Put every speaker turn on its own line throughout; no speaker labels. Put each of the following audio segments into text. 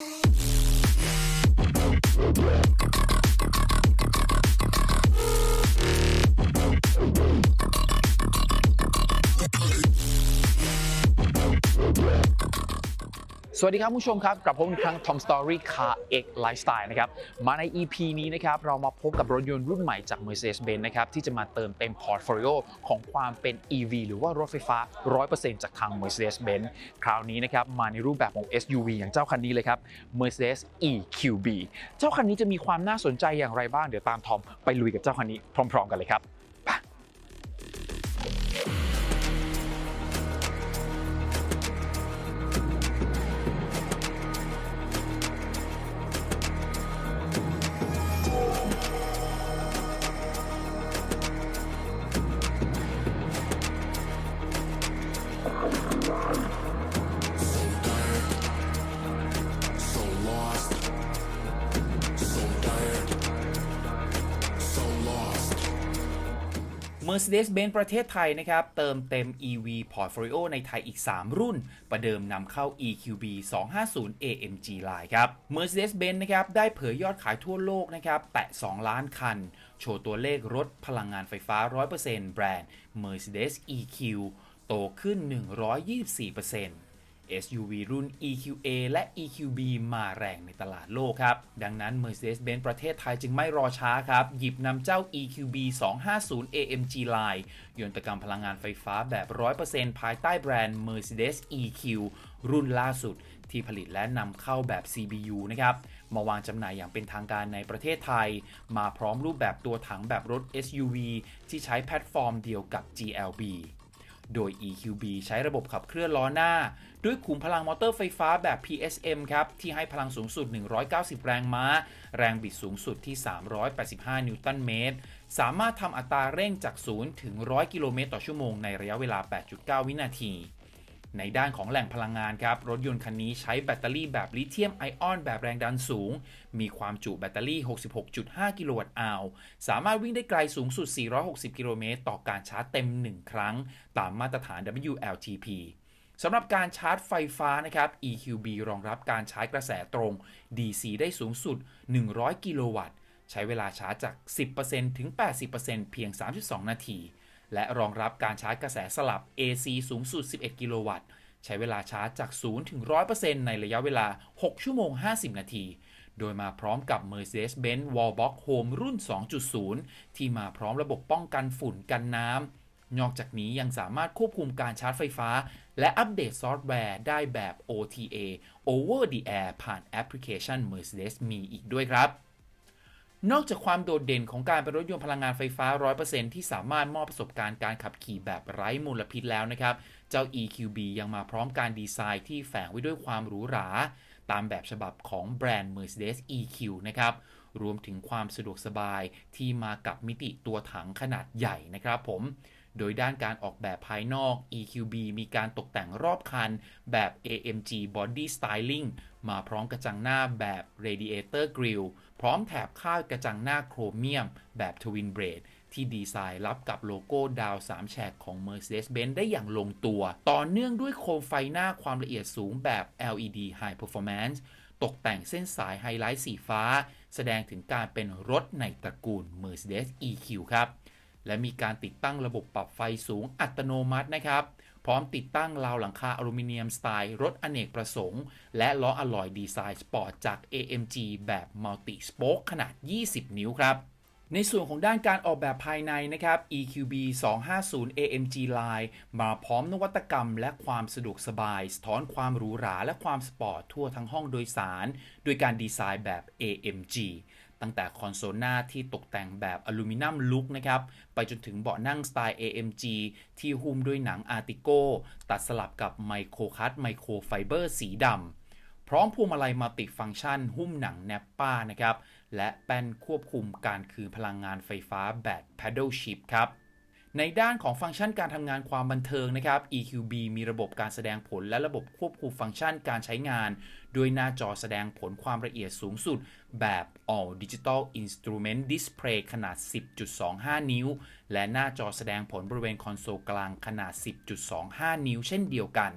you สวัสดีครับผู้ชมครับ กลับพบกันอีกครั้ง Tom Story Car X Lifestyle นะครับ มาใน EP นี้นะครับ เรามาพบกับรถยนต์รุ่นใหม่จาก Mercedes-Benz นะครับ ที่จะมาเติมเต็มพอร์ตโฟลิโอของความเป็น EV หรือว่ารถไฟฟ้า 100%จากทาง Mercedes-Benz คราวนี้นะครับ มาในรูปแบบของ SUV อย่างเจ้าคันนี้เลยครับ Mercedes EQB เจ้าคันนี้จะมีความน่าสนใจอย่างไรบ้าง เดี๋ยวตามทอมไปลุยกับเจ้าคันนี้พร้อม ๆ กันเลยครับ
Mercedes-Benz ประเทศไทยนะครับ เติมเต็ม EV Portfolio ในไทยอีก 3 รุ่น ประเดิมนำเข้า EQB 250 AMG Line ครับ Mercedes-Benz นะครับ ได้เผยยอดขายทั่วโลกนะครับ แตะ 2 ล้านคัน โชว์ตัวเลขรถพลังงานไฟฟ้า 100%แบรนด์ Mercedes EQ โตขึ้น 124% SUV รุ่น EQA และ EQB มาแรงในตลาดโลกครับ ดังนั้น Mercedes-Benz ประเทศไทยจึงไม่รอช้าครับ หยิบนำเจ้า EQB 250 AMG Line ยนตกรรมพลังงานไฟฟ้าแบบ 100%ภายใต้แบรนด์ Mercedes EQ รุ่นล่าสุดที่ผลิตและนำเข้าแบบ CBU นะครับ มาวางจำหน่ายอย่างเป็นทางการในประเทศไทย มาพร้อมรูปแบบตัวถังแบบรถ SUV ที่ใช้แพลตฟอร์มเดียวกับ GLB โดย EQB ใช้ระบบขับเคลื่อนล้อหน้า ด้วยขุมพลังมอเตอร์ไฟฟ้าแบบ PSM ครับ ที่ให้พลังสูงสุด 190 แรงม้า แรงบิดสูงสุดที่ 385 นิวตันเมตร สามารถทำอัตราเร่งจาก 0 ถึง 100 กิโลเมตรต่อชั่วโมงในระยะเวลา 8.9 วินาที ในด้านของแหล่งพลังงานครับ รถยนต์คันนี้ใช้แบตเตอรี่แบบลิเธียมไอออนแบบแรงดันสูง มีความจุแบตเตอรี่ 66.5 กิโลวัตต์อาวสามารถวิ่งได้ไกลสูงสุด 460 กิโลเมตรต่อการชาร์จเต็ม 1 ครั้ง ตามมาตรฐาน WLTP สำหรับการชาร์จไฟฟ้านะครับ EQB รองรับการใช้กระแสตรง DC ได้สูงสุด 100 กิโลวัตต์ ใช้เวลาชาร์จจาก 10%ถึง 80%เพียง 32 นาที และรองรับการชาร์จกระแสสลับ AC สูงสุด 11 กิโลวัตต์ ใช้เวลาชาร์จจาก 0 ถึง 100%ในระยะเวลา 6 ชั่วโมง 50 นาที โดยมาพร้อมกับ Mercedes-Benz Wallbox Home รุ่น 2.0 ที่มาพร้อมระบบป้องกันฝุ่นกันน้ำ นอกจากนี้ยังสามารถควบคุมการชาร์จไฟฟ้า และอัปเดตซอฟต์แวร์ได้แบบ OTA Over the Air ผ่านแอปพลิเคชัน Mercedes มีอีกด้วยครับ นอกจากความโดดเด่นของการเป็นรถยนต์พลังงานไฟฟ้า 100%ที่สามารถมอบประสบการณ์การขับขี่แบบไร้มลพิษแล้วนะครับ เจ้า EQB ยังมาพร้อมการดีไซน์ที่แฝงไว้ด้วยความหรูหรา ตามแบบฉบับของแบรนด์ Mercedes EQ นะครับ รวมถึงความสะดวกสบายที่มากับมิติตัวถังขนาดใหญ่นะครับผม โดยด้านการออกแบบภายนอก EQB มีการตกแต่งรอบคันแบบ AMG Body Styling มาพร้อมกระจังหน้าแบบ Radiator Grille พร้อมแถบคาดกระจังหน้าโครเมียมแบบ Twin Blade ที่ดีไซน์รับกับโลโก้ดาว 3 แฉกของ Mercedes-Benz ได้อย่างลงตัว ต่อเนื่องด้วยโคมไฟหน้าความละเอียดสูงแบบ LED High Performance ตกแต่งเส้นสายไฮไลท์สีฟ้า แสดงถึงการเป็นรถในตระกูล Mercedes EQ ครับ และมีการติดตั้งระบบปรับไฟสูงอัตโนมัตินะครับ พร้อมติดตั้งราวหลังคาอลูมิเนียมสไตล์รถอเนกประสงค์ และล้ออะลอยดีไซน์สปอร์ตจาก AMG แบบมัลติสโป๊กขนาด 20 นิ้วครับในส่วนของด้านการออกแบบภายในนะครับ EQB 250 AMG Line มาพร้อมนวัตกรรมและความสะดวกสบาย สะท้อนความหรูหราและความสปอร์ตทั่วทั้งห้องโดยสาร โดยการดีไซน์แบบ AMG ตั้งแต่คอนโซลหน้าที่ตกแต่งแบบอลูมิเนียมลุกนะครับไปจนถึงเบาะนั่งสไตล์ AMG ที่หุ้มด้วยหนังอาร์ติโกตัดสลับกับไมโครคัตไมโครไฟเบอร์สีดำพร้อมพวงมาลัยมัลติฟังก์ชัน หุ้มหนังแนปป้านะครับ และแป้นควบคุมการคืนพลังงานไฟฟ้าแบบ Paddle Shift ครับ ในด้านของฟังก์ชันการทำงานความบันเทิงนะครับ EQB มีระบบการแสดงผลและระบบควบคุมฟังก์ชันการใช้งาน ด้วยหน้าจอแสดงผลความละเอียดสูงสุด แบบ All Digital Instrument Display ขนาด 10.25 นิ้ว และหน้าจอแสดงผลบริเวณคอนโซลกลางขนาด 10.25 นิ้ว เช่นเดียวกัน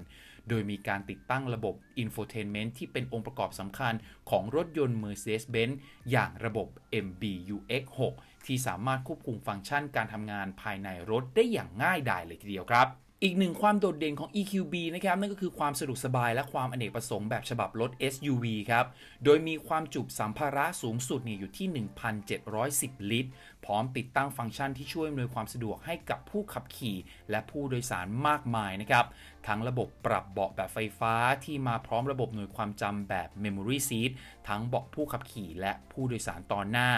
โดยมีการติดตั้งระบบ Infotainment ที่เป็นองค์ประกอบสำคัญของรถยนต์ Mercedes-Benz อย่างระบบ MBUX 6 ที่สามารถควบคุมฟังก์ชันการทำงานภายในรถได้อย่างง่ายดายเลยทีเดียวครับ อีกหนึ่งความโดดเด่นของ EQB นะครับนั่นก็คือความสะดวกสบายและความอเนกประสงค์แบบฉบับรถ SUV ครับ โดยมีความจุสัมภาระสูงสุดเนี่ยอยู่ที่ 1,710 ลิตรพร้อมติดตั้งฟังก์ชันที่ช่วยอำนวยความสะดวกให้กับผู้ขับขี่ และผู้โดยสารมากมายนะครับ ทั้งระบบปรับเบาะแบบไฟฟ้าที่มาพร้อมระบบหน่วยความจำแบบ Memory Seat ทั้งเบาะผู้ขับขี่และผู้โดยสารตอนหน้า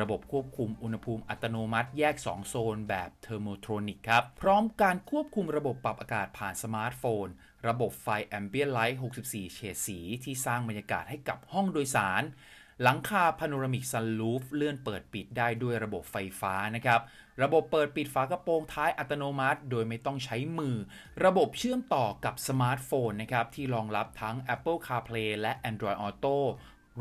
ระบบควบคุมอุณหภูมิอัตโนมัติแยก 2 โซนแบบ Thermotronic ครับ พร้อมการควบคุมระบบปรับอากาศผ่านสมาร์ทโฟน ระบบไฟ Ambient Light 64 เฉดสี ที่สร้างบรรยากาศให้กับห้องโดยสาร หลังคาพาโนรามิกซันลูฟเลื่อนเปิดปิดได้ด้วยระบบไฟฟ้านะครับ ระบบเปิดปิดฝากระโปรงท้ายอัตโนมัติ โดยไม่ต้องใช้มือ ระบบเชื่อมต่อกับสมาร์ทโฟนนะครับที่รองรับทั้ง Apple CarPlay และ Android Auto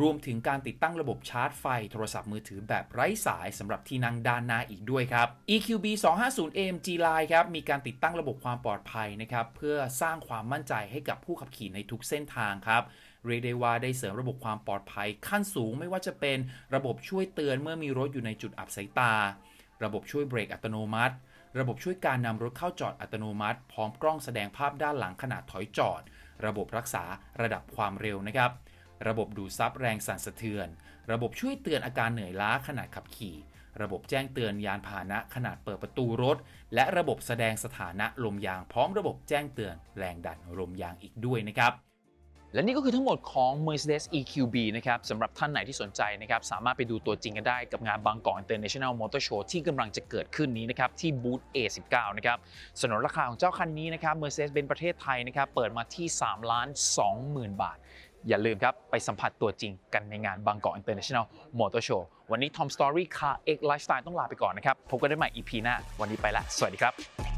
รวมถึงการติดตั้งระบบชาร์จไฟโทรศัพท์มือถือแบบไร้สายสำหรับที่นั่งด้านหน้าอีกด้วยครับ EQB 250 AMG Line ครับ มีการติดตั้งระบบความปลอดภัยนะครับ เพื่อสร้างความมั่นใจให้กับผู้ขับขี่ในทุกเส้นทางครับ เรียกได้ว่าได้เสริมระบบความปลอดภัยขั้นสูงไม่ว่าจะเป็นระบบช่วยเตือนเมื่อมีรถอยู่ในจุดอับสายตา ระบบช่วยเบรกอัตโนมัติ ระบบช่วยการนำรถเข้าจอดอัตโนมัติ พร้อมกล้องแสดงภาพด้านหลังขณะถอยจอด ระบบรักษาระดับความเร็วนะครับ ระบบดูดซับแรงสั่นสะเทือน ระบบช่วยเตือนอาการเหนื่อยล้าขณะขับขี่ ระบบแจ้งเตือนยานพาหนะขนาดเปิดประตูรถ และระบบแสดงสถานะลมยาง พร้อมระบบแจ้งเตือนแรงดันลมยางอีกด้วยนะครับ
และนี่ก็คือทั้งหมดของ Mercedes EQB นะครับสำหรับท่านไหนที่สนใจนะครับสามารถไปดูตัวจริงกันได้กับงานบางกอก International Motor Show ที่กำลังจะเกิดขึ้นนี้นะครับที่บูธ A19 นะครับสนนราคาของเจ้าคันนี้นะครับ Mercedes-Benz ประเทศไทยนะครับเปิดมาที่3ล้าน20,000 บาท อย่าลืมครับ ไปสัมผัสตัวจริงกันในงานบางกอก International Motor Show วันนี้ Tom Story Car X Lifestyle ต้องลาไปก่อนนะครับพบกันได้ใหม่ EP หน้า วันนี้ไปละสวัสดีครับ